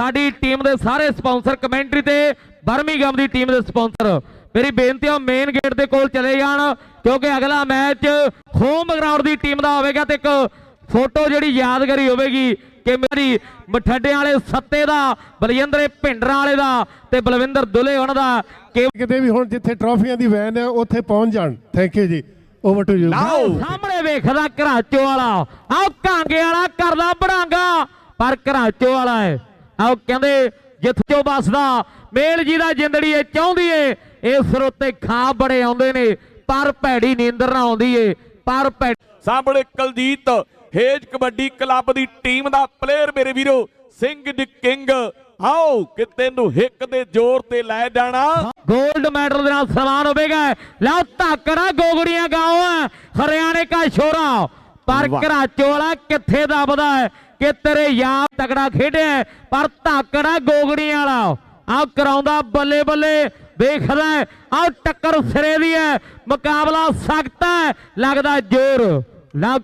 ਸਾਡੀ ਟੀਮ ਦੇ ਸਾਰੇ ਸਪਾਂਸਰ ਕਮੈਂਟਰੀ ਤੇ ਬਰਮਿੰਗਮ ਦੀ ਟੀਮ ਦੇ ਸਪਾਂਸਰ। ਮੇਰੀ ਬੇਨਤੀ ਹੈ ਮੇਨ ਗੇਟ ਦੇ ਕੋਲ ਚਲੇ ਜਾਣ ਕਿਉਂਕਿ ਅਗਲਾ ਮੈਚ ਹੋਮ ਗਰਾਊਂਡ ਦੀ ਟੀਮ ਦਾ ਹੋਵੇਗਾ ਤੇ ਇੱਕ ਫੋਟੋ ਜਿਹੜੀ ਯਾਦਗਾਰੀ ਹੋਵੇਗੀ ਕਿ ਮੇਰੀ ਮਠੱਡਿਆਂ ਵਾਲੇ ਸੱਤੇ ਦਾ ਬਲਜਿੰਦਰੇ ਭਿੰਡਰਾਂ ਵਾਲੇ ਦਾ ਤੇ ਬਲਵਿੰਦਰ ਦੁਲੇ ਉਹਨਾਂ ਦਾ। ਕਿਤੇ ਵੀ ਹੁਣ ਜਿੱਥੇ ਟਰਾਫੀਆਂ ਦੀ ਵੈਨ ਹੈ ਉੱਥੇ ਪਹੁੰਚ ਜਾਣ। ਥੈਂਕ ਯੂ ਜੀ। ਓਵਰ ਟੂ ਯੂ ਲਓ ਸਾਹਮਣੇ ਵੇਖਦਾ ਘਰਾਚੋ ਵਾਲਾ। ਆਹ ਕਾਂਗੇ ਵਾਲਾ ਕਰਦਾ ਬੜਾਂਗਾ ਪਰ ਘਰਾਚੋ ਵਾਲਾ ਹੈ। ਆਹ ਕਹਿੰਦੇ ਜਿੱਥ ਚੋਂ ਬਸਦਾ ਮੇਲ ਜੀ ਦਾ ਜਿੰਦੜੀ ਏ ਚਾਹੁੰਦੀ ਏ ਇਸ ਰੋਤੇ ਖਾਂ ਬੜੇ ਆਉਂਦੇ ਨੇ ਪਰ ਭੈੜੀ ਨੀਂਦਰ ਨਾ ਆਉਂਦੀ ਏ ਪਰ ਸਾਹਮਣੇ ਕੁਲਜੀਤ ਹੇਜ ਕਬੱਡੀ ਕਲੱਬ ਦੀ ਟੀਮ ਦਾ ਪਲੇਅਰ ਮੇਰੇ ਵੀਰੋ ਸਿੰਘ ਦੀ ਕਿੰਗ। ਆਓ ਕਿਤੇ ਨੂੰ ਹਿੱਕ ਦੇ ਜ਼ੋਰ ਤੇ ਲੈ ਜਾਣਾ। ਗੋਲਡ ਮੈਡਲ ਦੇ ਨਾਲ ਸਨਮਾਨ ਹੋਵੇਗਾ। ਲਓ ਧਾਕੜਾ ਗੋਗੜੀਆਂ ਹੈ ਹਰਿਆਣੇ ਕਾ ਸ਼ੋਰਾ ਪਰ ਵਾਲਾ ਕਿੱਥੇ ਦੱਬਦਾ ਹੈ? ਕਿ ਤੇਰੇ ਯਾਰ ਤਗੜਾ ਖੇਡਿਆ ਪਰ ਧਾਕੜਾ ਗੋਗੜੀਆਂ ਵਾਲਾ। ਆਹ ਕਰਾਉਂਦਾ ਬੱਲੇ ਬੱਲੇ ਵੇਖਦਾ ਆਹ ਟੱਕਰ ਸਿਰੇ ਦੀ ਹੈ ਮੁਕਾਬਲਾ ਸਖਤ ਹੈ ਲੱਗਦਾ ਜ਼ੋਰ। ਘਰਾ-